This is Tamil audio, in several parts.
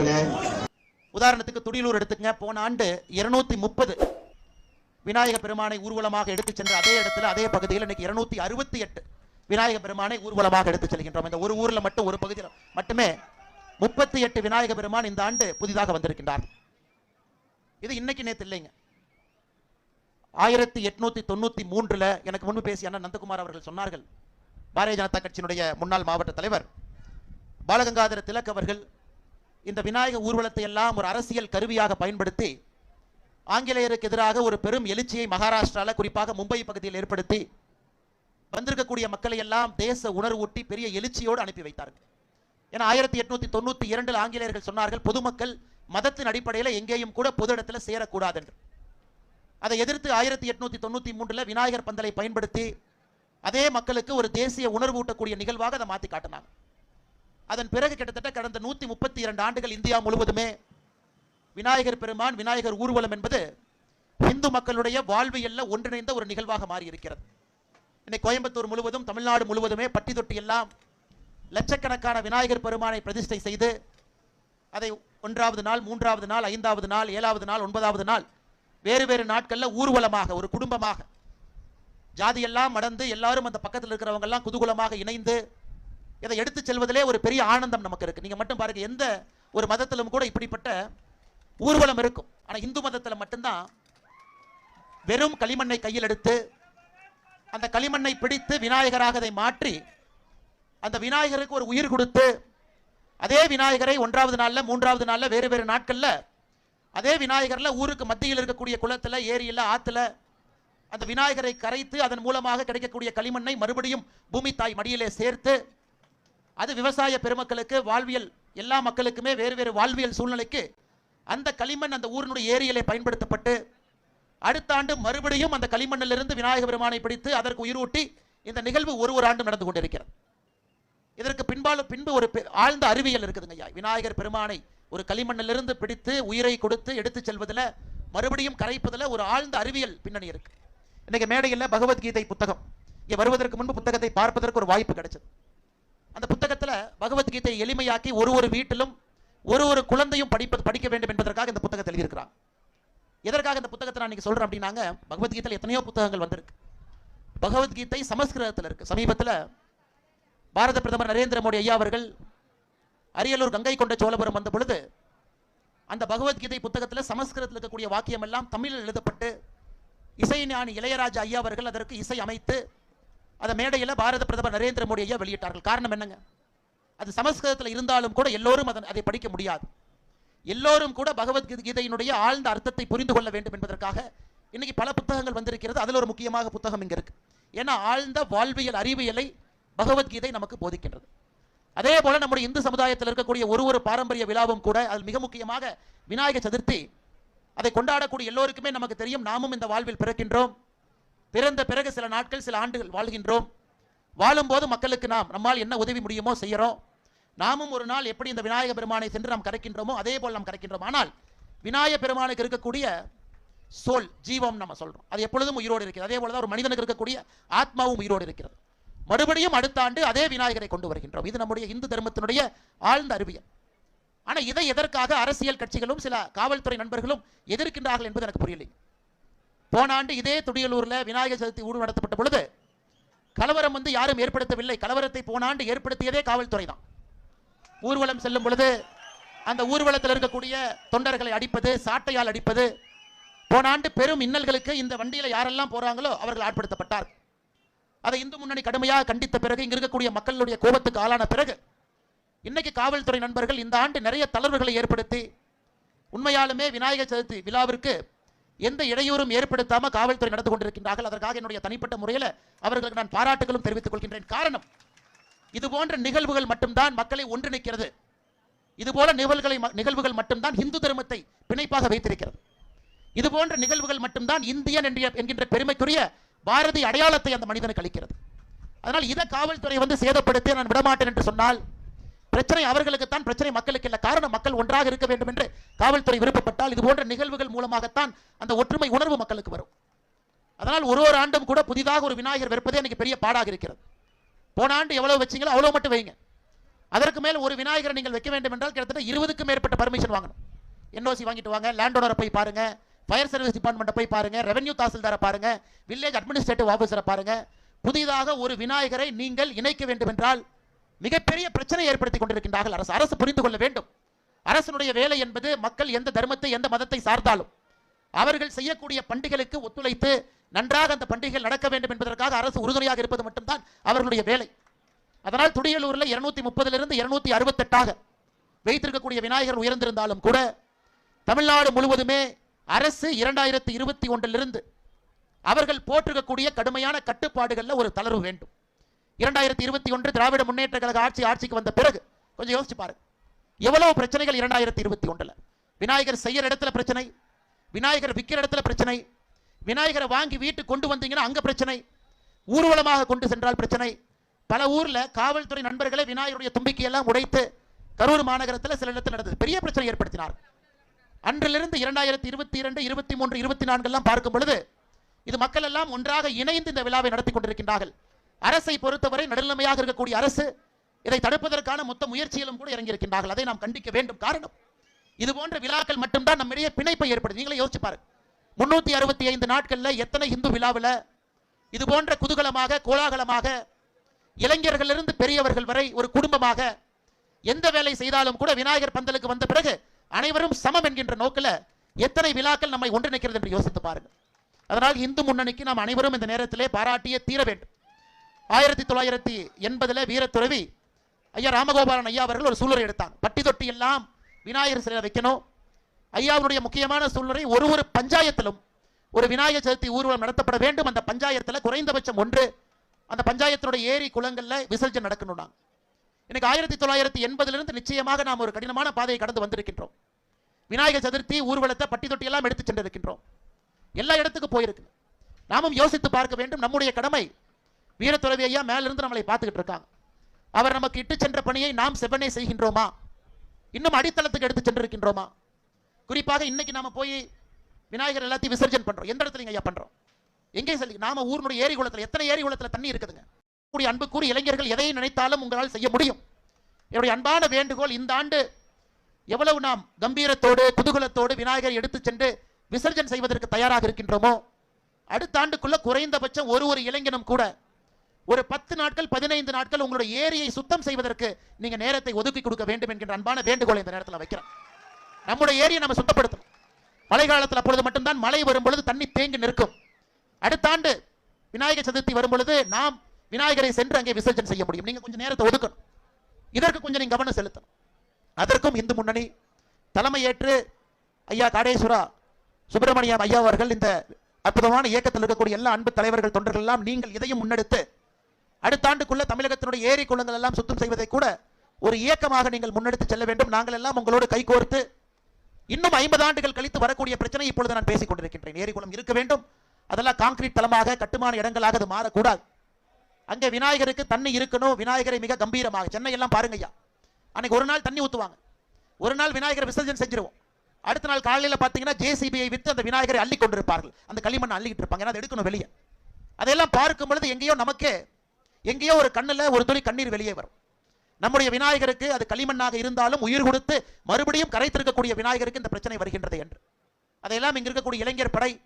பெருமக்களே உதாரணத்துக்கு துடியலூர் எடுத்துக்கங்க. போன ஆண்டு இருநூத்தி முப்பது விநாயக பெருமானை ஊர்வலமாக எடுத்துச் சென்ற அதே இடத்துல அதே பகுதியில் இன்னைக்கு இருநூத்தி அறுபத்தி எட்டு விநாயக பெருமானை ஊர்வலமாக எடுத்துச் செல்கின்றோம். இந்த ஒரு ஊர்ல மட்டும் ஒரு பகுதியில் மட்டுமே முப்பத்தி எட்டு விநாயக பெருமான் இந்த ஆண்டு புதிதாக வந்திருக்கின்றார். இது இன்னைக்கு நேத்து இல்லைங்க. ஆயிரத்தி எட்நூத்தி தொண்ணூத்தி மூன்றுல எனக்கு முன்பு பேசிய அண்ணன் நந்தகுமார் அவர்கள் சொன்னார்கள். பாரதிய ஜனதா கட்சியினுடைய முன்னாள் மாவட்ட தலைவர் பாலகங்காதர திலக் அவர்கள் இந்த விநாயக ஊர்வலத்தை எல்லாம் ஒரு அரசியல் கருவியாக பயன்படுத்தி ஆங்கிலேயருக்கு எதிராக ஒரு பெரும் எழுச்சியை மகாராஷ்டிரால குறிப்பாக மும்பை பகுதியில் ஏற்படுத்தி வந்திருக்கக்கூடிய மக்களை எல்லாம் தேச உணர்வூட்டி பெரிய எழுச்சியோடு அனுப்பி வைத்தார்கள். ஏன்னா ஆயிரத்தி எட்நூத்தி தொண்ணூத்தி இரண்டில் ஆங்கிலேயர்கள் சொன்னார்கள் பொதுமக்கள் மதத்தின் அடிப்படையில் எங்கேயும் கூட பொது இடத்துல சேரக்கூடாது என்று அதை எதிர்த்து ஆயிரத்தி எட்நூத்தி தொண்ணூத்தி மூன்றுல விநாயகர் பந்தலை பயன்படுத்தி அதே மக்களுக்கு ஒரு தேசிய உணர்வூட்டக்கூடிய நிகழ்வாக அதை மாற்றி காட்டினாங்க. அதன் பிறகு கிட்டத்தட்ட கடந்த நூத்தி முப்பத்தி இரண்டு ஆண்டுகள் இந்தியா முழுவதுமே விநாயகர் பெருமான் விநாயகர் ஊர்வலம் என்பது இந்து மக்களுடைய வாழ்வியல்ல ஒன்றிணைந்த ஒரு நிகழ்வாக மாறி இருக்கிறது இன்னைக்கு கோயம்புத்தூர் முழுவதும் தமிழ்நாடு முழுவதுமே பட்டி தொட்டி எல்லாம் லட்சக்கணக்கான விநாயகர் பெருமானை பிரதிஷ்டை செய்து அதை ஒன்றாவது நாள் மூன்றாவது நாள் ஐந்தாவது நாள் ஏழாவது நாள் ஒன்பதாவது நாள் வேறு வேறு நாட்களில் ஊர்வலமாக ஒரு குடும்பமாக ஜாதியெல்லாம் மடந்து எல்லாரும் அந்த பக்கத்தில் இருக்கிறவங்கெல்லாம் எல்லாம் இணைந்து இதை எடுத்து செல்வதிலே ஒரு பெரிய ஆனந்தம் நமக்கு இருக்கு நீங்க மட்டும் பாருங்க எந்த ஒரு மதத்திலும் கூட இப்படிப்பட்ட ஊர்வலம் இருக்கும். ஆனா இந்து மதத்தில் மட்டும்தான் வெறும் களிமண்ணை கையில் எடுத்து அந்த களிமண்ணை பிடித்து விநாயகராக அதை மாற்றி அந்த விநாயகருக்கு ஒரு உயிர் கொடுத்து அதே விநாயகரை ஒன்றாவது நாளில் மூன்றாவது நாளில் வேறு வேறு நாட்களில் அதே விநாயகரில் ஊருக்கு மத்தியில் இருக்கக்கூடிய குளத்தில் ஏரியில் ஆற்றுல அந்த விநாயகரை கரைத்து அதன் மூலமாக கிடைக்கக்கூடிய களிமண்ணை மறுபடியும் பூமி தாய் மடியிலே சேர்த்து அது விவசாய பெருமக்களுக்கு வாழ்வியல் எல்லா மக்களுக்குமே வேறு வேறு வாழ்வியல் சூழ்நிலைக்கு அந்த களிமண் அந்த ஊரினுடைய ஏரியிலே பயன்படுத்தப்பட்டு அடுத்த ஆண்டு மறுபடியும் அந்த களிமண்ணிலிருந்து விநாயக பெருமானை பிடித்து அதற்கு உயிரூட்டி இந்த நிகழ்வு ஒரு ஒரு ஆண்டு நடந்து கொண்டிருக்கிறது. இதற்கு பின்பாலும் பின்பு ஒரு ஆழ்ந்த அறிவியல் இருக்குதுங்க ஐயா. விநாயகர் பெருமானை ஒரு களிமண்ணிலிருந்து பிடித்து உயிரை கொடுத்து எடுத்துச் செல்வதில் மறுபடியும் கரைப்பதில் ஒரு ஆழ்ந்த அறிவியல் பின்னணி இருக்கு. இன்னைக்கு மேடையில் பகவத்கீதை புத்தகம். இங்கே வருவதற்கு முன்பு புத்தகத்தை பார்ப்பதற்கு ஒரு வாய்ப்பு கிடைச்சது. அந்த புத்தகத்தில் பகவத்கீதை எளிமையாக்கி ஒரு ஒரு வீட்டிலும் ஒரு ஒரு குழந்தையும் படிப்பது படிக்க வேண்டும் என்பதற்காக இந்த புத்தகத்தை எழுதியிருக்கிறாங்க. எதற்காக இந்த புத்தகத்தை நான் இன்னைக்கு சொல்கிறேன் அப்படின்னாங்க பகவத்கீதையில் எத்தனையோ புத்தகங்கள் வந்திருக்கு. பகவத்கீதை சமஸ்கிருதத்தில் இருக்குது சமீபத்தில் பாரத பிரதமர் நரேந்திர மோடி ஐயா அவர்கள் அரியலூர் கங்கை கொண்ட சோழபுரம் வந்த பொழுது அந்த பகவத்கீதை புத்தகத்தில் சமஸ்கிருதத்தில் இருக்கக்கூடிய வாக்கியம் எல்லாம் தமிழில் எழுதப்பட்டு இசைஞானி இளையராஜா ஐயா அவர்கள் அதற்கு இசை அமைத்து அதை மேடையில் பாரத பிரதமர் நரேந்திர மோடி ஐயா வெளியிட்டார்கள். காரணம் என்னங்க? அது சமஸ்கிருதத்தில் இருந்தாலும் கூட எல்லோரும் அதன் அதை படிக்க முடியாது. எல்லோரும் கூட பகவத்கீதையினுடைய ஆழ்ந்த அர்த்தத்தை புரிந்து கொள்ள வேண்டும் என்பதற்காக இன்னைக்கு பல புத்தகங்கள் வந்திருக்கிறது. அதில் ஒரு முக்கியமாக புத்தகம் இங்கே இருக்கு. ஏன்னா ஆழ்ந்த வாழ்வியல் அறிவியலை பகவத்கீதை நமக்கு போதிக்கின்றது. அதே போல நம்முடைய இந்து சமுதாயத்தில் இருக்கக்கூடிய ஒரு ஒரு பாரம்பரிய விழாவும் கூட அதில் மிக முக்கியமாக விநாயக சதுர்த்தி அதை கொண்டாடக்கூடிய எல்லோருக்குமே நமக்கு தெரியும். நாமும் இந்த வாழ்வில் பிறக்கின்றோம். பிறந்த பிறகு சில நாட்கள் சில ஆண்டுகள் வாழ்கின்றோம். வாழும்போது மக்களுக்கு நாம் நம்மால் என்ன உதவி முடியுமோ செய்யறோம். நாமும் ஒரு நாள் எப்படி இந்த விநாயக பெருமானை சென்று நாம் கரைக்கின்றோமோ அதே போல் நாம் கரைக்கின்றோம். ஆனால் விநாயக பெருமானுக்கு இருக்கக்கூடிய சோல் ஜீவம் நம்ம சொல்றோம். அது எப்பொழுதும் உயிரோடு இருக்கிறது. அதே போல தான் ஒரு மனிதனுக்கு இருக்கக்கூடிய ஆத்மாவும் உயிரோடு இருக்கிறது. மறுபடியும் அடுத்த ஆண்டு அதே விநாயகரை கொண்டு வருகின்றோம். இது நம்முடைய இந்து தர்மத்தினுடைய ஆழ்ந்த அறிவியல். ஆனா இதை எதற்காக அரசியல் கட்சிகளும் சில காவல்துறை நண்பர்களும் எதிர்க்கின்றார்கள் என்பது எனக்கு புரியலை. போன ஆண்டு இதே துடியலூரில் விநாயகர் சதுர்த்தி ஊடு நடத்தப்பட்ட பொழுது கலவரம் வந்து யாரும் ஏற்படுத்தவில்லை. கலவரத்தை போன ஆண்டு ஏற்படுத்தியதே காவல்துறை தான். ஊர்வலம் செல்லும் பொழுது அந்த ஊர்வலத்தில் இருக்கக்கூடிய தொண்டர்களை அடிப்பது சாட்டையால் அடிப்பது போன ஆண்டு பெரும் இன்னல்களுக்கு இந்த வண்டியில் யாரெல்லாம் போகிறாங்களோ அவர்கள் ஆட்படுத்தப்பட்டார். அதை இந்து முன்னணி கடுமையாக கண்டித்த பிறகு இங்கே இருக்கக்கூடிய மக்களுடைய கோபத்துக்கு ஆளான பிறகு இன்னைக்கு காவல்துறை நண்பர்கள் இந்த ஆண்டு நிறைய தளர்வுகளை ஏற்படுத்தி உண்மையாலுமே விநாயகர் சதுர்த்தி விழாவிற்கு எந்த இடையூறும் ஏற்படுத்தாமல் காவல்துறை நடந்து கொண்டிருக்கின்றார்கள். அதற்காக என்னுடைய தனிப்பட்ட முறையில் அவர்களுக்கு நான் பாராட்டுகளும் தெரிவித்துக் கொள்கின்றேன். காரணம் இது போன்ற நிகழ்வுகள் மட்டும்தான் மக்களை ஒன்றிணைக்கிறது. இது போல நிகழ்வுகளை நிகழ்வுகள் மட்டும்தான் இந்து தர்மத்தை பிணைப்பாக வைத்திருக்கிறது. இது போன்ற நிகழ்வுகள் மட்டும்தான் இந்தியன் என்ற என்கின்ற பெருமைக்குரிய பாரதி அடையாளத்தை அந்த மனிதனுக்கு அளிக்கிறது. அதனால் இதை காவல்துறை வந்து சேதப்படுத்தி நான் விடமாட்டேன் என்று சொன்னால் பிரச்சனை அவர்களுக்குத்தான் பிரச்சனை மக்களுக்கு இல்லை. காரணம் மக்கள் ஒன்றாக இருக்க வேண்டும் என்று காவல்துறை விருப்பப்பட்டால் இது போன்ற நிகழ்வுகள் மூலமாகத்தான் அந்த ஒற்றுமை உணர்வு மக்களுக்கு வரும். அதனால் ஒரு ஒரு ஆண்டும் கூட புதிதாக ஒரு விநாயகர் விற்பதே எனக்கு பெரிய பாடாக இருக்கிறது. போன ஆண்டு எவ்வளவு வச்சீங்களோ அவ்வளோ மட்டும் வைங்க. அதற்கு மேல் ஒரு விநாயகரை நீங்கள் வைக்க வேண்டும் என்றால் கிட்டத்தட்ட இருபதுக்கும் மேற்பட்ட பர்மிஷன் வாங்கணும். என்ஓசி வாங்கிட்டு வாங்க லேண்ட் ஓனரை போய் பாருங்க ஃபயர் சர்வீஸ் டிபார்ட்மெண்ட்டை போய் பாருங்க ரெவன்யூ தாசில்தாரை பாருங்க வில்லேஜ் அட்மினிஸ்ட்ரேட்டிவ் ஆஃபீஸரை பாருங்க. புதிதாக ஒரு விநாயகரை நீங்கள் இணைக்க வேண்டும் என்றால் மிகப்பெரிய பிரச்சனை ஏற்படுத்தி கொண்டிருக்கின்றார்கள் அரசு. அரசு புரிந்து கொள்ள வேண்டும். அரசனுடைய வேலை என்பது மக்கள் எந்த தர்மத்தை எந்த மதத்தை சார்ந்தாலும் அவர்கள் செய்யக்கூடிய பண்டிகைகளுக்கு ஒத்துழைத்து நன்றாக அந்த பண்டிகைகள் நடக்க வேண்டும் என்பதற்காக அரசு உறுதுணையாக இருப்பது மட்டும்தான் அவர்களுடைய வேலை. அதனால் துடியலூர்ல இருநூத்தி முப்பதிலிருந்து இருநூத்தி அறுபத்தெட்டாக வைத்திருக்கக்கூடிய விநாயகர் உயர்ந்திருந்தாலும் கூட தமிழ்நாடு முழுவதுமே அரசு இரண்டாயிரத்தி இருபத்தி ஒன்றிலிருந்து அவர்கள் போட்டிருக்கக்கூடிய கடுமையான கட்டுப்பாடுகள்ல ஒரு தளர்வு வேண்டும். இரண்டாயிரத்தி இருபத்தி ஒன்று திராவிட முன்னேற்ற கழக ஆட்சி ஆட்சிக்கு வந்த பிறகு கொஞ்சம் யோசிச்சு பாருங்க எவ்வளவு பிரச்சனைகள் இரண்டாயிரத்தி இருபத்தி ஒன்றில்? விநாயகர் செய்யற இடத்துல பிரச்சனை விநாயகர் விற்கிற இடத்துல பிரச்சனை விநாயகரை வாங்கி வீட்டுக்கு கொண்டு வந்தீங்கன்னா அங்க பிரச்சனை ஊர்வலமாக கொண்டு சென்றால் பிரச்சனை. பல ஊர்ல காவல்துறை நண்பர்களை விநாயகருடைய தும்பிக்கையெல்லாம் உடைத்து கரூர் மாநகரத்தில் சில இடத்தில் நடந்தது. பெரிய பிரச்சனை ஏற்படுத்தினார். அன்றிலிருந்து இரண்டாயிரத்தி இருபத்தி இரண்டு இருபத்தி மூன்று இருபத்தி நான்கு எல்லாம் பார்க்கும் பொழுது இது மக்கள் எல்லாம் ஒன்றாக இணைந்து இந்த விழாவை நடத்தி கொண்டிருக்கின்றார்கள். அரசை பொறுத்தவரை நடுநிலைமையாக இருக்கக்கூடிய அரசு இதை தடுப்பதற்கான மொத்த முயற்சியிலும் கூட இறங்கியிருக்கின்றார்கள். அதை நாம் கண்டிக்க வேண்டும். காரணம் இது போன்ற விழாக்கள் மட்டும்தான் நம்மிடையே பிணைப்பை ஏற்படுது நீங்களே யோசிச்சு பாருங்க. முன்னூத்தி அறுபத்தி ஐந்து நாட்கள்ல எத்தனை இந்து விழாவில் இது போன்ற குதூகலமாக கோலாகலமாக இளைஞர்களிலிருந்து பெரியவர்கள் வரை ஒரு குடும்பமாக எந்த வேலை செய்தாலும் கூட விநாயகர் பந்தலுக்கு வந்த பிறகு அனைவரும் சமம் என்கின்ற நோக்கில் எத்தனை விழாக்கள் நம்மை ஒன்றிணைக்கிறது என்று யோசித்து பாருங்கள் அதனால் இந்து முன்னணிக்கு நாம் அனைவரும் இந்த நேரத்திலே பாராட்டியே தீர வேண்டும். ஆயிரத்தி தொள்ளாயிரத்தி எண்பதுல வீரத்துறவி ஐயா ராமகோபாலன் ஐயா அவர்கள் ஒரு சூழ்நிலை எடுத்தாங்க பட்டி தொட்டி எல்லாம் விநாயகர் சிலையில் வைக்கணும். ஐயாவுடைய முக்கியமான சூழ்நிலை ஒரு ஒரு பஞ்சாயத்திலும் ஒரு விநாயகர் சதுர்த்தி ஊர்வலம் நடத்தப்பட வேண்டும். அந்த பஞ்சாயத்தில் குறைந்தபட்சம் ஒன்று அந்த பஞ்சாயத்தினுடைய ஏரி குளங்களில் விசர்ஜன் நடக்கணும் நாங்கள் எனக்கு ஆயிரத்தி தொள்ளாயிரத்தி எண்பதிலிருந்து நிச்சயமாக நாம் ஒரு கடினமான பாதையை கடந்து வந்திருக்கின்றோம். விநாயகர் சதுர்த்தி ஊர்வலத்தை பட்டி தொட்டியெல்லாம் எடுத்து சென்றிருக்கின்றோம். எல்லா இடத்துக்கும் போயிருக்கு. நாமும் யோசித்து பார்க்க வேண்டும். நம்முடைய கடமை வீரத்துறவி ஐயா மேலிருந்து நம்மளை பார்த்துக்கிட்டு இருக்காங்க. அவர் நமக்கு இட்டு சென்ற பணியை நாம் செவ்வனே செய்கின்றோமா? இன்னும் அடித்தளத்துக்கு எடுத்து சென்றிருக்கின்றோமா? குறிப்பாக இன்னைக்கு நாம போய் விநாயகர் எல்லாத்தையும் விசர்ஜன் பண்றோம். எந்த இடத்துல ஐயா பண்றோம்? எங்கே சொல்லி? நாம ஊருடைய ஏரி குளத்தில் எத்தனை ஏரி குளத்தில் தண்ணி இருக்குதுங்க? கூடிய அன்புக்கூறி இளைஞர்கள் எதையும் நினைத்தாலும் உங்களால் செய்ய முடியும். என்னுடைய அன்பான வேண்டுகோள் இந்த ஆண்டு எவ்வளவு நாம் கம்பீரத்தோடு குதூகலத்தோடு விநாயகரை எடுத்து சென்று விசர்ஜன் செய்வதற்கு தயாராக இருக்கின்றோமோ? அடுத்த ஆண்டுக்குள்ள குறைந்தபட்சம் ஒரு ஒரு இளைஞனும் கூட ஒரு பத்து நாட்கள் பதினைந்து நாட்கள் உங்களுடைய ஏரியை சுத்தம் செய்வதற்கு நீங்க நேரத்தை ஒதுக்கி கொடுக்க வேண்டும் என்கின்ற அன்பான வேண்டுகோளை இந்த நேரத்தில் வைக்கிறேன். நம்முடைய ஏரியை நம்ம சுத்தப்படுத்தணும். மழை காலத்தில் அப்பொழுது மட்டும்தான் மழை வரும்பொழுது தண்ணி தேங்கி நிற்கும். அடுத்த ஆண்டு விநாயகர் சதுர்த்தி வரும்பொழுது நாம் விநாயகரை சென்று அங்கே விசர்ஜன் செய்ய முடியும். நீங்க கொஞ்சம் நேரத்தை ஒதுக்கணும். இதற்கு கொஞ்சம் நீங்க கவனம் செலுத்தணும். அதற்கும் இந்து முன்னணி தலைமையேற்று ஐயா காடேஸ்வரா சுப்பிரமணியம் ஐயா அவர்கள் இந்த அற்புதமான இயக்கத்தில் இருக்கக்கூடிய எல்லா அன்பு தலைவர்கள் தொண்டர்கள் எல்லாம் நீங்கள் இதையும் முன்னெடுத்து அடுத்த ஆண்டுக்குள்ள தமிழகத்தினுடைய ஏரி குளங்கள் எல்லாம் சுத்தம் செய்வதை கூட ஒரு இயக்கமாக நீங்கள் முன்னெடுத்து செல்ல வேண்டும். நாங்கள் எல்லாம் உங்களோடு கைகோர்த்து இன்னும் ஐம்பது ஆண்டுகள் கழித்து வரக்கூடிய பிரச்சனை இப்பொழுது நான் பேசிக் கொண்டிருக்கின்றேன். ஏரி குளம் இருக்க வேண்டும். அதெல்லாம் கான்கிரீட் தளமாக கட்டுமான இடங்களாக அது மாறக்கூடாது. அங்கே விநாயகருக்கு தண்ணி இருக்கணும். விநாயகரை மிக கம்பீரமாக சென்னை எல்லாம் பாருங்க ஐயா. அன்னைக்கு ஒரு நாள் தண்ணி ஊற்றுவாங்க ஒரு நாள் விநாயகர் விசர்ஜன் செஞ்சிருவோம். அடுத்த நாள் காலையில பாத்தீங்கன்னா ஜேசிபியை விற்று அந்த விநாயகரை அள்ளி கொண்டிருப்பார்கள். அந்த களிமண் அள்ளிக்கிட்டு இருப்பாங்க. ஏன்னா அதை எடுக்கணும் வெளியே. அதெல்லாம் பார்க்கும் பொழுது எங்கேயோ நமக்கே எங்கேயோ ஒரு கண்ணுல ஒரு துளி கண்ணீர் வெளியே வரும். நம்முடைய விநாயகருக்கு அது களிமண்ணாக இருந்தாலும் உயிர் கொடுத்து மறுபடியும் கரைத்திருக்கக்கூடிய விநாயகருக்கு இந்த பிரச்சனை வருகின்றது என்று. அதையெல்லாம் இங்க இருக்கக்கூடிய இளைஞர் படை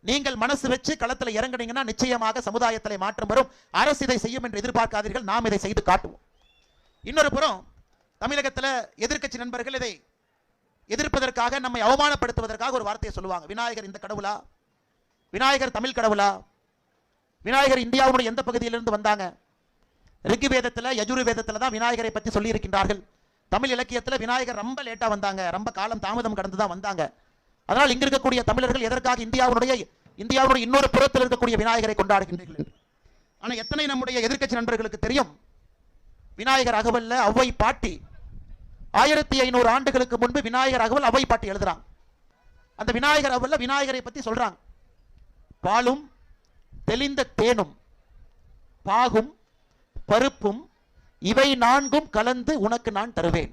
நீங்கள் மனசு வச்சு களத்துல இறங்குனீங்கன்னா நிச்சயமாக சமுதாயத்தில் மாற்றம் வரும். அரசு இதை செய்யும் என்று எதிர்பார்க்காதீர்கள் நாம் இதை செய்து காட்டுவோம். இன்னொரு புறம் தமிழகத்துல எதிர்க்கட்சி நண்பர்கள் இதை எதிர்ப்பதற்காக நம்மை அவமானப்படுத்துவதற்காக ஒரு வார்த்தையை சொல்லுவாங்க. விநாயகர் இந்த கடவுளா? விநாயகர் தமிழ் கடவுளா? விநாயகர் இந்தியாவுடைய எந்த பகுதியிலிருந்து வந்தாங்க? ரிக்கு வேதத்தில் யஜுரு தான் விநாயகரை பற்றி சொல்லியிருக்கின்றார்கள். தமிழ் இலக்கியத்தில் விநாயகர் ரொம்ப லேட்டாக வந்தாங்க. ரொம்ப காலம் தாமதம் கடந்து தான் வந்தாங்க. அதனால் இங்க இருக்கக்கூடிய தமிழர்கள் எதற்காக இந்தியாவுடைய இந்தியாவுடைய இன்னொரு புறத்தில் இருக்கக்கூடிய விநாயகரை கொண்டாடுகின்றீர்கள் ஆனால் எத்தனை நம்முடைய எதிர்க்கட்சி நண்பர்களுக்கு தெரியும்? விநாயகர் அகவல்ல ஔவை பாட்டி. ஆயிரத்தி ஐநூறு ஆண்டுகளுக்கு முன்பு விநாயகர் அகவல் அவ்வை பாட்டி எழுதுறான். அந்த விநாயகர் அகவல்ல விநாயகரை பற்றி சொல்றாங்க பாலும் தெளிந்த தேனும் பாகும் பருப்பும் இவை நான்கும் கலந்து உனக்கு நான் தருவேன்.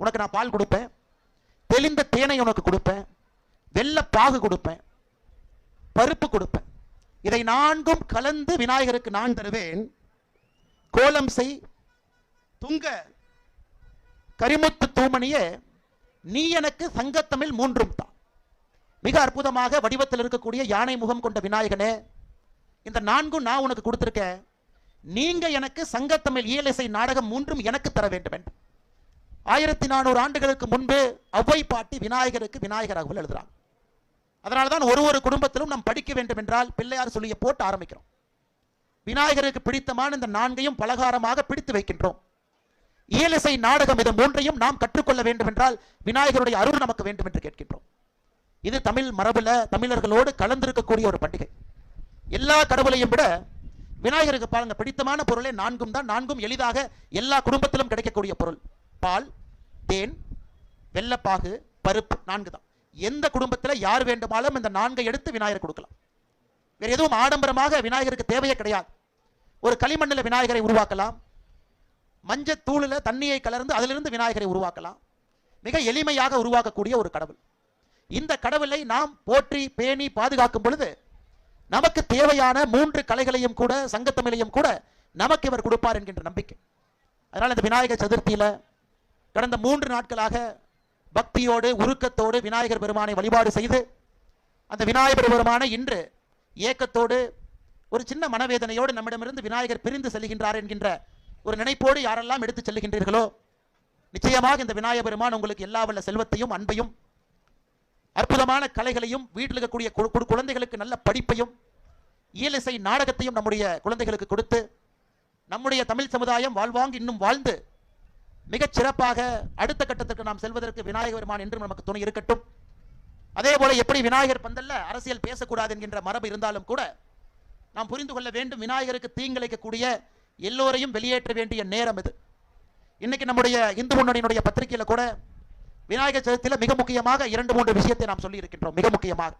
உனக்கு நான் பால் கொடுப்பேன். தெளிந்த தேனை உனக்கு கொடுப்பேன். வெள்ள பாகு கொடுப்பேன். பருப்பு கொடுப்பேன். இதை நான்கும் கலந்து விநாயகருக்கு நான் தருவேன். கோலம் செய் துங்க. கரிமுத்து தூமணியே நீ எனக்கு சங்கத்தமிழ் மூன்றும் தான் மிக அற்புதமாக வடிவத்தில் இருக்கக்கூடிய யானை முகம் கொண்ட விநாயகனே இந்த நான்கும் நான் உனக்கு கொடுத்திருக்கேன். நீங்க எனக்கு சங்கத்தமிழ் இயலிசை நாடகம் மூன்றும் எனக்கு தர வேண்டும் என்று. ஆயிரத்தி நானூறு ஆண்டுகளுக்கு முன்பு அவ்வை பாட்டி விநாயகருக்கு விநாயகராகவும் எழுதுறாங்க அதனால தான் ஒரு ஒரு குடும்பத்திலும் நாம் படிக்க வேண்டும் என்றால் பிள்ளையார் சொல்லிய போட்டு ஆரம்பிக்கிறோம். விநாயகருக்கு பிடித்தமான இந்த நான்கையும் பலகாரமாக பிடித்து வைக்கின்றோம். இயலிசை நாடகம் இது மூன்றையும் நாம் கற்றுக்கொள்ள வேண்டும் என்றால் விநாயகருடைய அருள் நமக்கு வேண்டும் என்று கேட்கின்றோம். இது தமிழ் மரபுல தமிழர்களோடு கலந்திருக்கக்கூடிய ஒரு பண்டிகை. எல்லா கடவுளையும் விட விநாயகருக்கு பாருங்க பிடித்தமான பொருளே நான்கும் தான். நான்கும் எளிதாக எல்லா குடும்பத்திலும் கிடைக்கக்கூடிய பொருள். பால் தேன் வெள்ளப்பாகு பருப்பு நான்கு தான். எந்த குடும்பத்தில் யார் வேண்டுமானாலும் இந்த நான்கை எடுத்து விநாயகர் கொடுக்கலாம். வேறு எதுவும் ஆடம்பரமாக விநாயகருக்கு தேவையே கிடையாது. ஒரு களிமண்ணில் விநாயகரை உருவாக்கலாம். மஞ்சள் தூளில் தண்ணியை கலர்ந்து அதிலிருந்து விநாயகரை உருவாக்கலாம். மிக எளிமையாக உருவாக்கக்கூடிய ஒரு கடவுள். இந்த கடவுளை நாம் போற்றி பேணி பாதுகாக்கும் பொழுது நமக்கு தேவையான மூன்று கலைகளையும் கூட சங்கத்தமிழையும் கூட நமக்கு இவர் கொடுப்பார் என்கின்ற நம்பிக்கை. அதனால் இந்த விநாயகர் சதுர்த்தியில கடந்த மூன்று நாட்களாக பக்தியோடு உருக்கத்தோடு விநாயகர் பெருமானை வழிபாடு செய்து அந்த விநாயகர் பெருமானை இன்று ஏக்கத்தோடு ஒரு சின்ன மனவேதனையோடு நம்மிடமிருந்து விநாயகர் பிரிந்து செல்கின்றார் என்கின்ற ஒரு நினைப்போடு யாரெல்லாம் எடுத்துச் செல்கின்றீர்களோ நிச்சயமாக இந்த விநாயகர் பெருமான் உங்களுக்கு எல்லா வல்ல செல்வத்தையும் அன்பையும் அற்புதமான கலைகளையும் வீட்டில் இருக்கக்கூடிய குழந்தைகளுக்கு நல்ல படிப்பையும் இயலிசை நாடகத்தையும் நம்முடைய குழந்தைகளுக்கு கொடுத்து நம்முடைய தமிழ் சமுதாயம் வாழ்வாங்கு இன்னும் வாழ்ந்து மிகச் சிறப்பாக அடுத்த கட்டத்திற்கு நாம் செல்வதற்கு விநாயகர் பெருமான் என்றும் நமக்கு துணை இருக்கட்டும். அதே போல எப்படி விநாயகர் பந்தல்ல அரசியல் பேசக்கூடாது என்கின்ற மரபு இருந்தாலும் கூட நாம் புரிந்து கொள்ள வேண்டும் விநாயகருக்கு தீங்கிழைக்கக்கூடிய எல்லோரையும் வெளியேற்ற வேண்டிய நேரம் இது. இன்னைக்கு நம்முடைய இந்து முன்னணியினுடைய பத்திரிகையில் கூட விநாயகர் சதுர்த்தியில் மிக முக்கியமாக இரண்டு மூன்று விஷயத்தை நாம் சொல்லி இருக்கின்றோம் மிக முக்கியமாக.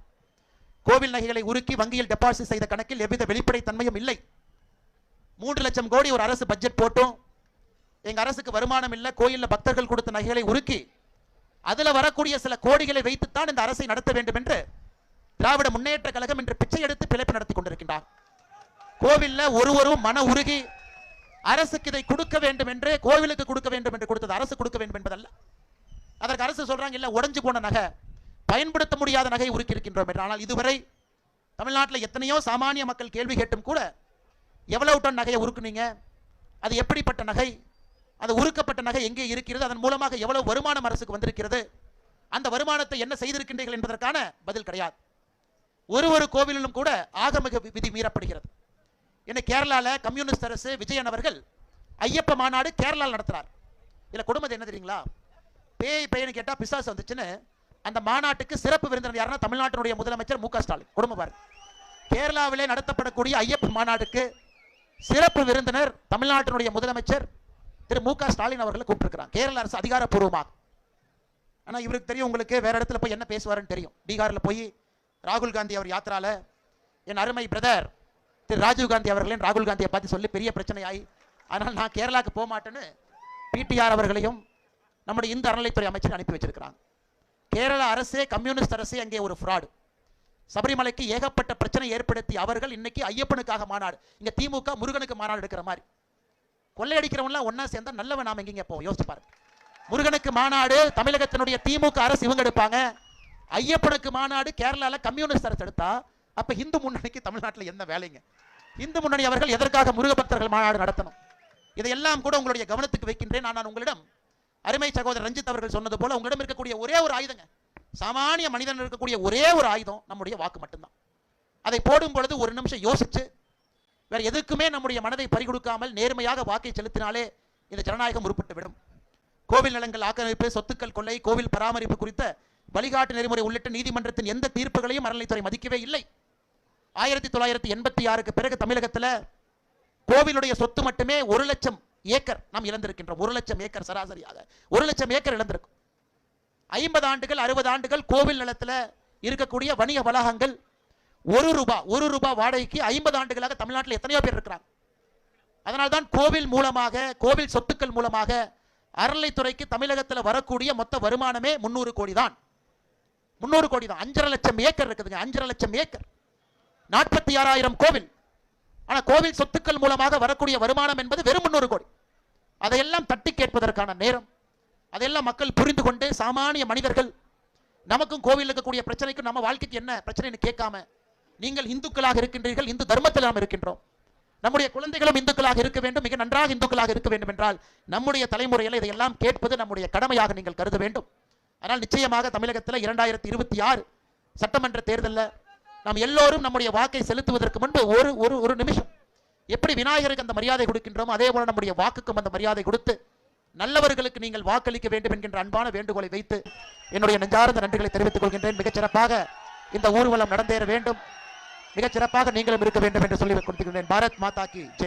கோவில் நகைகளை உருக்கி வங்கியில் டெபாசிட் செய்த கணக்கில் எவ்வித வெளிப்படைத்தன்மையும் இல்லை. மூன்று லட்சம் கோடி ஒரு அரசு பட்ஜெட் போட்டும். எங்கள் அரசுக்கு வருமானம் இல்லை. கோயிலில் பக்தர்கள் கொடுத்த நகைகளை உருக்கி அதுல வரக்கூடிய சில கோடிகளை வைத்துத்தான் இந்த அரசை நடத்த வேண்டும் என்று திராவிட முன்னேற்ற கழகம் இன்று பிச்சை எடுத்து பிழைப்பு நடத்தி கொண்டிருக்கின்றார். கோவில்ல ஒருவரும் மன உருகி அரசுக்கு இதை கொடுக்க வேண்டும் என்று கோவிலுக்கு கொடுக்க வேண்டும் என்று கொடுத்தது அரசு கொடுக்க வேண்டும் என்பதல்ல. அதற்கு அரசு சொல்றாங்க இல்ல உடஞ்சி போன நகை. பயன்படுத்த முடியாத நகை உருக்கியிருக்கின்றோம். என்று. ஆனால் இதுவரை தமிழ்நாட்டில் எத்தனையோ சாமானிய மக்கள் கேள்வி கேட்டும் கூட எவ்வளவு டன் நகையை உருக்குனீங்க? அது எப்படிப்பட்ட நகை? அது உருக்கப்பட்ட நகை எங்கே இருக்கிறது? அதன் மூலமாக எவ்வளவு வருமானம் அரசுக்கு வந்திருக்கிறது? அந்த வருமானத்தை என்ன செய்திருக்கின்றீர்கள் என்பதற்கான பதில் கிடையாது. ஒரு ஒரு கோவிலிலும் கூட ஆகமிக விதி மீறப்படுகிறது. என்ன கேரளால கம்யூனிஸ்ட் அரசு விஜயன் அவர்கள் ஐயப்ப மாநாடு கேரளாவில் நடத்துகிறார் இதுல குடும்பத்தை என்ன தெரியுங்களா? பேய் பையனு கேட்டால் பிசாசு வந்துச்சுன்னு அந்த மாநாட்டுக்கு சிறப்பு விருந்தினர் யாருன்னா தமிழ்நாட்டினுடைய முதலமைச்சர் மு க ஸ்டாலின். குடும்பவர் கேரளாவிலே நடத்தப்படக்கூடிய ஐயப்ப மாநாட்டுக்கு சிறப்பு விருந்தினர் தமிழ்நாட்டினுடைய முதலமைச்சர் திரு மு க ஸ்டாலின் அவர்களை கூப்பிட்டுருக்கிறாங்க. கேரள அரசு அதிகாரப்பூர்வமாக. ஆனால் இவருக்கு தெரியும் உங்களுக்கு வேற இடத்துல போய் என்ன பேசுவாருன்னு தெரியும். பீகாரில் போய் ராகுல் காந்தி அவர் யாத்திரால என் அருமை பிரதர் திரு ராஜீவ் காந்தி அவர்களையும் ராகுல் காந்தியை பார்த்து சொல்லி பெரிய பிரச்சனை ஆகி அதனால் நான் கேரளாவுக்கு போக மாட்டேன்னு பிடிஆர் அவர்களையும் நம்முடைய இந்து அறநிலைத்துறை அமைச்சர் அனுப்பி வச்சிருக்கிறாங்க. கேரள அரசே கம்யூனிஸ்ட் அரசே அங்கே ஒரு ஃப்ராடு சபரிமலைக்கு ஏகப்பட்ட பிரச்சனை ஏற்படுத்தி அவர்கள் இன்னைக்கு ஐயப்பனுக்காக மாநாடு இங்கே திமுக முருகனுக்கு மாநாடு எடுக்கிற மாதிரி. கொள்ளையடிக்கிறவங்களாம் ஒன்றா சேர்ந்தா நல்லவன் நாம எங்கேங்க போவோம்? யோசிச்சு பாருங்க. முருகனுக்கு மாநாடு தமிழகத்தினுடைய திமுக அரசு இவங்க எடுப்பாங்க. ஐயப்பனுக்கு மாநாடு கேரளாவில் கம்யூனிஸ்ட் அரசு எடுத்தா அப்போ இந்து முன்னணிக்கு தமிழ்நாட்டில் என்ன வேலைங்க? இந்து முன்னணி அவர்கள் எதற்காக முருகபக்தர்கள் மாநாடு நடத்தணும்? இதையெல்லாம் கூட உங்களுடைய கவனத்துக்கு வைக்கின்றேன். நான் நான் உங்களிடம் அருமை சகோதரர் ரஞ்சித் அவர்கள் சொன்னது போல உங்களிடம் இருக்கக்கூடிய ஒரே ஒரு ஆயுதங்க. சாமானிய மனிதன் இருக்கக்கூடிய ஒரே ஒரு ஆயுதம் நம்முடைய வாக்கு மட்டும்தான். அதை போடும் பொழுது ஒரு நிமிஷம் யோசிச்சு வேற எதுக்குமே நம்முடைய மனதை பறிகொடுக்காமல் நேர்மையாக வாக்கை செலுத்தினாலே இந்த ஜனநாயகம் உருப்பட்டு விடும் கோவில் நிலங்கள் ஆக்கிரமிப்பு சொத்துக்கள் கொள்ளை கோவில் பராமரிப்பு குறித்த வழிகாட்டு நெறிமுறை உள்ளிட்ட நீதிமன்றத்தின் எந்த தீர்ப்புகளையும் அறநிலைத்துறை மதிக்கவே இல்லை. ஆயிரத்தி தொள்ளாயிரத்தி எண்பத்தி ஆறுக்கு பிறகு தமிழகத்துல கோவிலுடைய சொத்து மட்டுமே ஒரு லட்சம் ஏக்கர் நாம் இழந்திருக்கின்றோம் ஒரு லட்சம் ஏக்கர் சராசரியாக. ஒரு லட்சம் ஏக்கர் இழந்திருக்கும். ஐம்பது ஆண்டுகள் அறுபது ஆண்டுகள் கோவில் நிலத்துல இருக்கக்கூடிய வணிக வளாகங்கள் ஒரு ரூபா ஒரு ரூபா வாடகைக்கு ஐம்பது ஆண்டுகளாக தமிழ்நாட்டில் எத்தனையோ பேர் இருக்கிறாங்க. அதனால்தான் கோவில் மூலமாக கோவில் சொத்துக்கள் மூலமாக அறநிலைத்துறைக்கு தமிழகத்தில் வரக்கூடிய மொத்த வருமானமே முந்நூறு கோடி தான். முந்நூறு கோடி தான். அஞ்சரை லட்சம் ஏக்கர் இருக்குதுங்க. அஞ்சரை லட்சம் ஏக்கர். நாற்பத்தி ஆறாயிரம் கோவில். ஆனா கோவில் சொத்துக்கள் மூலமாக வரக்கூடிய வருமானம் என்பது வெறும் முந்நூறு கோடி. அதையெல்லாம் தட்டி கேட்பதற்கான நேரம். அதையெல்லாம் மக்கள் புரிந்து கொண்டு சாமானிய மனிதர்கள் நமக்கும் கோவில் இருக்கக்கூடிய பிரச்சனைக்கும் நம்ம வாழ்க்கைக்கு என்ன பிரச்சனைன்னு கேட்காம நீங்கள் இந்துக்களாக இருக்கின்றீர்கள் இந்து தர்மத்தில் நாம் இருக்கின்றோம். நம்முடைய குழந்தைகளும் இந்துக்களாக இருக்க வேண்டும் மிக நன்றாக இந்துக்களாக இருக்க வேண்டும் என்றால் நம்முடைய தலைமுறையில் இதையெல்லாம் கேட்பது நம்முடைய கடமையாக நீங்கள் கருத வேண்டும். ஆனால் நிச்சயமாக தமிழகத்தில் இரண்டாயிரத்தி இருபத்தி ஆறு சட்டமன்ற தேர்தலில் நாம் எல்லோரும் நம்முடைய வாக்கை செலுத்துவதற்கு முன்பு ஒரு ஒரு ஒரு நிமிஷம். எப்படி விநாயகருக்கு அந்த மரியாதை கொடுக்கின்றோமோ அதே போல நம்முடைய வாக்குக்கும் அந்த மரியாதை கொடுத்து நல்லவர்களுக்கு நீங்கள் வாக்களிக்க வேண்டும் என்கின்ற அன்பான வேண்டுகோளை வைத்து என்னுடைய நெஞ்சார்ந்த நன்றிகளை தெரிவித்துக் கொள்கின்றேன். மிகச்சிறப்பாக இந்த ஊர்வலம் நடந்தேற வேண்டும். மிகச்சிறப்பாக நீங்களும் இருக்க வேண்டும் என்று சொல்லி கொடுத்துக்கின்றேன் பாரத் மாதா கி ஜெய்.